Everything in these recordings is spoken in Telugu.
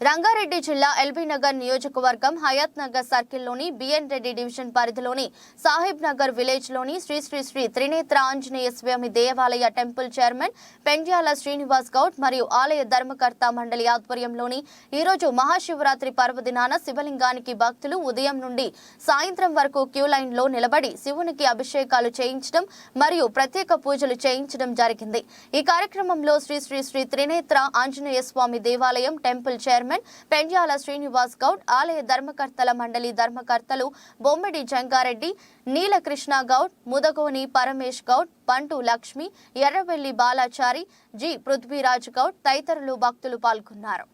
రంగారెడ్డి జిల్లా ఎల్బీ నగర్ నియోజకవర్గం హయాత్ నగర్ సర్కిల్లోని బిఎన్ రెడ్డి డివిజన్ పరిధిలోని సాహిబ్ నగర్ విలేజ్లోని శ్రీ శ్రీ శ్రీ త్రినేత్ర ఆంజనేయ స్వామి దేవాలయ టెంపుల్ చైర్మన్ పెండ్యాల శ్రీనివాస్ గౌడ్ మరియు ఆలయ ధర్మకర్త మండలి ఆధ్వర్యంలోని ఈరోజు మహాశివరాత్రి పర్వదినాన శివలింగానికి భక్తులు ఉదయం నుండి సాయంత్రం వరకు క్యూ లైన్లో నిలబడి శివునికి అభిషేకాలు చేయించడం మరియు ప్రత్యేక పూజలు చేయించడం జరిగింది. ఈ కార్యక్రమంలో శ్రీ శ్రీ శ్రీ త్రినేత్ర ఆంజనేయ స్వామి దేవాలయం టెంపుల్ చైర్మన్ పెండ్యాల శ్రీనివాస్ గౌడ్ ఆలయ ధర్మకర్తల మండలి ధర్మకర్తలు బొమ్మిడి జంగారెడ్డి నీలకృష్ణ గౌడ్ ముదగోని పరమేష్ గౌడ్ పంటు లక్ష్మి ఎర్రవెల్లి బాలాచారి జి పృథ్వీరాజ్ గౌడ్ తదితరులు భక్తులు పాల్గొన్నారు.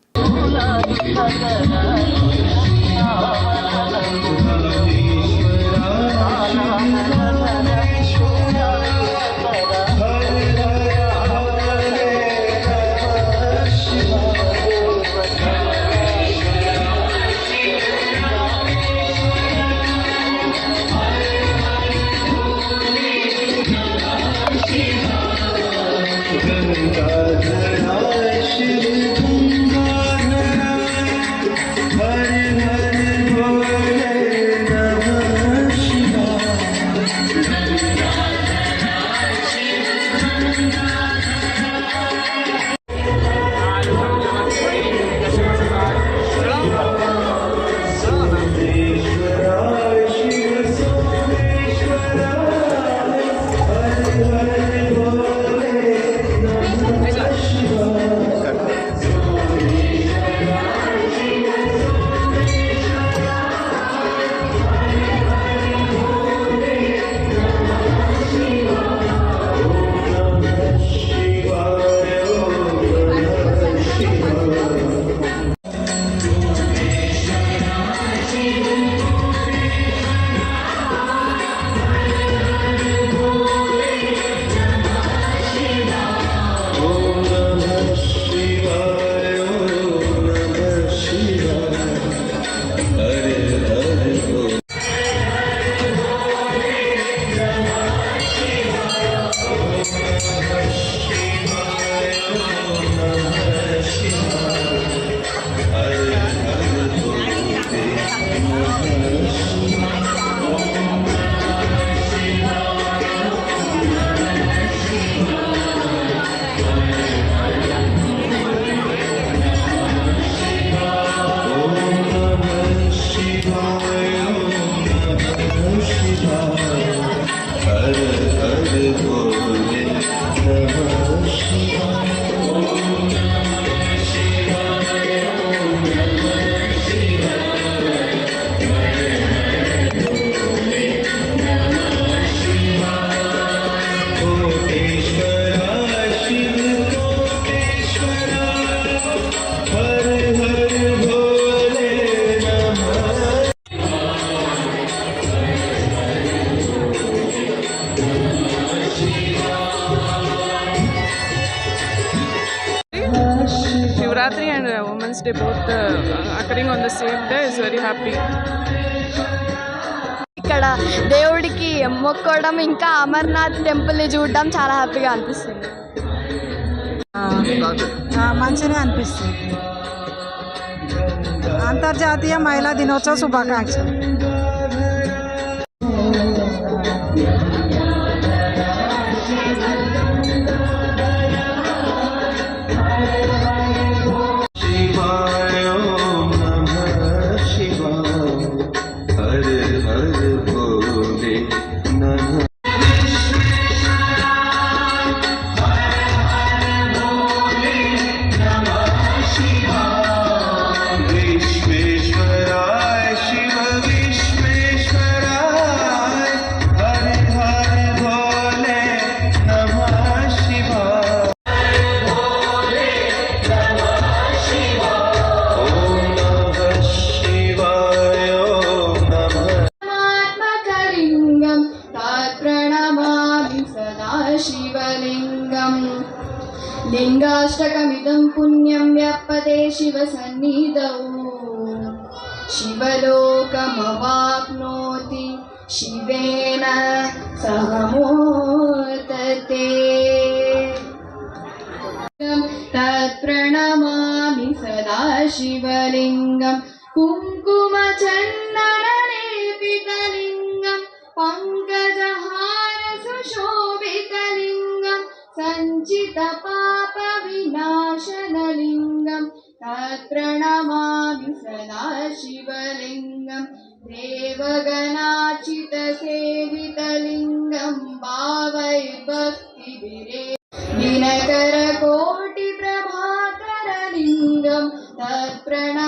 Shivratri and uh, Women's Day both uh, occurring on the same day is very happy. ఇక్కడ దేవుడికి మొక్కోవడం ఇంకా అమర్నాథ్ టెంపుల్ని చూడడం చాలా హ్యాపీగా అనిపిస్తుంది. మంచిగా అనిపిస్తుంది. అంతర్జాతీయ మహిళా దినోత్సవ శుభాకాంక్షలు. शिवलिङ्गम्। लिङ्गाष्टकमिदं पुण्यं व्यापते शिवसन्निधौ। शिवलोकमवाप्नोति शिवेन सह मोदते तत्प्रणमामि सदा शिवलिङ्ग। सञ्चितपापविनाशनलिङ्गं तत्प्रणमामि सदा शिवलिङ्गं देवगणाचितसेवितलिङ्गं भावै भक्तिविरे दिनकरकोटिप्रभाकरलिङ्गं तत्प्रणमामि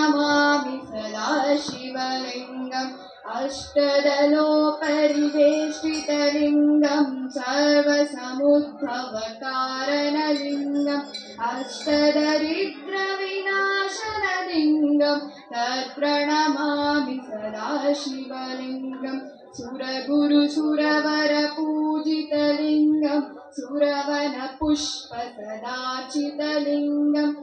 लिङ्गम् अष्टदरिद्रविनाशनलिङ्गं तत्प्रणमामि सदा शिवलिङ्गं सुरगुरुसुरवरपूजितलिङ्गं सुरवनपुष्पसदाचितलिङ्गम्